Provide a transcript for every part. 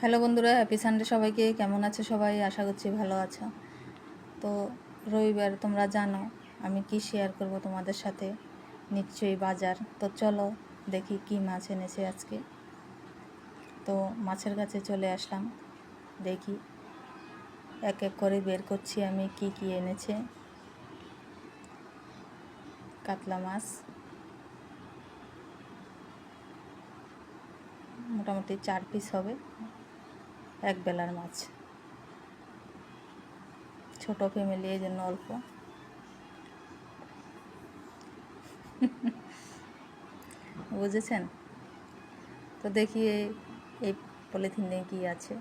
Hello বন্ধুরা happy Sunday সবাইকে। কেমন আছে সবাই? আশা করছি ভালো আছো। তো রবিবার তোমরা জানো, আমি কি শেয়ার করব তোমাদের সাথে? নিশ্চয়ই বাজার। তো চলো দেখি কি মাছ এনেছে আজকে। তো মাছের কাছে চলে আসলাম, দেখি। এক এক করে বের করছি আমি কি কি এনেছে। কাতলা মাছ। মোটামুটি চার পিস হবে। এক বেলার মাছ। ছোট ফ্যামিলি এই জন্য অল্প। বুঝেছেন? তো দেখি এই- পলিথিনে কি আছে।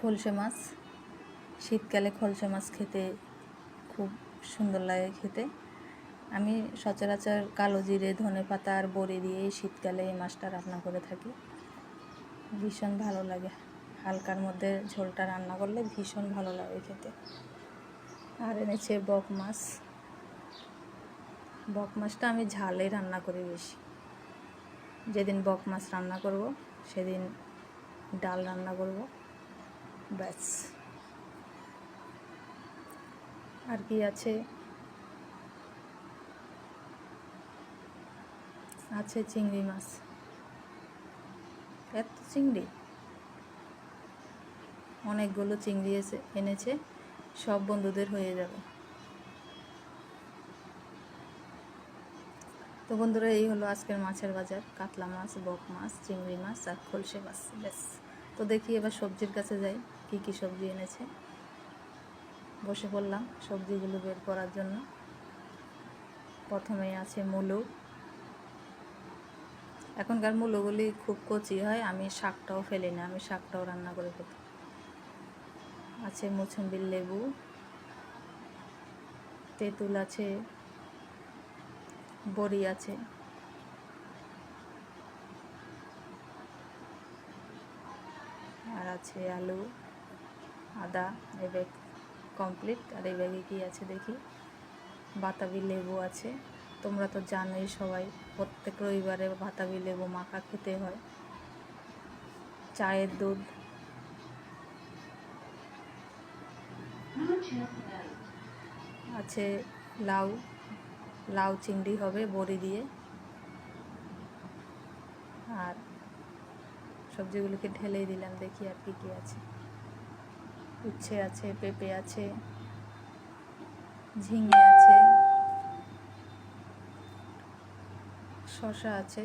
খলসে মাছ। শীতকালে খলসে মাছ খেতে খুব সুন্দর লাগে খেতে। আমি সচরাচর কালো জিরে ধনে পাতা আর বড়ি দিয়ে শীতকালে এই মাছটা রান্না করে থাকি। ভীষণ ভালো লাগে। হালকার মধ্যে ঝোলটা রান্না করলে ভীষণ ভালো লাগে খেতে। আর এনেছে বক মাছ। বক মাছটা আমি ঝালে রান্না করি বেশি। যেদিন বক মাছ রান্না করব, সেদিন ডাল রান্না করব। ব্যাস। আর কি আছে? আছে চিংড়ি মাছ। এত চিংড়ি। অনেকগুলো চিংড়ি এসে এনেছে, সব বন্ধুদের হয়ে যাবে। তো বন্ধুরা, এই হলো আজকের মাছের বাজার। কাতলা মাছ, বক মাছ, চিংড়ি মাছ আর খলসে মাছ, ব্যাস। তো দেখি এবার সবজির কাছে যাই, কি কি সবজি এনেছে। বসে পড়লাম সবজিগুলো বের করার জন্য। প্রথমে আছে মূলো এখনকার মূলোগুলি খুব কচি হয়, আমি শাকটাও ফেলি না, আমি শাকটাও রান্না করে ফেলি। আছে মুসম্বির লেবু, তেঁতুল আছে, বড়ি আছে। আর আছে আলু, আদা, এই ব্যাগ কমপ্লিট আর এই ব্যাগে কী আছে দেখি? বাতাবি লেবু আছে। তোমরা তো জানোই সবাই, প্রত্যেক রবিবারে বাতাবি লেবু মাখা খেতে হয়। চায়ের দুধ। আছে লাউ লাউ চিংড়ি হবে বড়ি দিয়ে। আর সবজিগুলোকে ঢেলেই দিলাম, দেখি আর কি কি আছে। উচ্ছে আছে, পেঁপে আছে, ঝিঙে আছে। শসা আছে,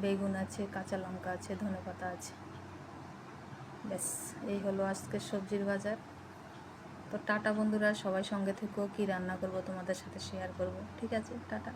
বেগুন আছে, কাঁচা লঙ্কা আছে, ধনে পাতা আছে। ব্যাস, এই হলো আজকের সবজির বাজার। তো টাটা বন্ধুরা, সবাই সঙ্গে থেকেও কি রান্না করব তোমাদের সাথে শেয়ার করব। ঠিক আছে, টাটা।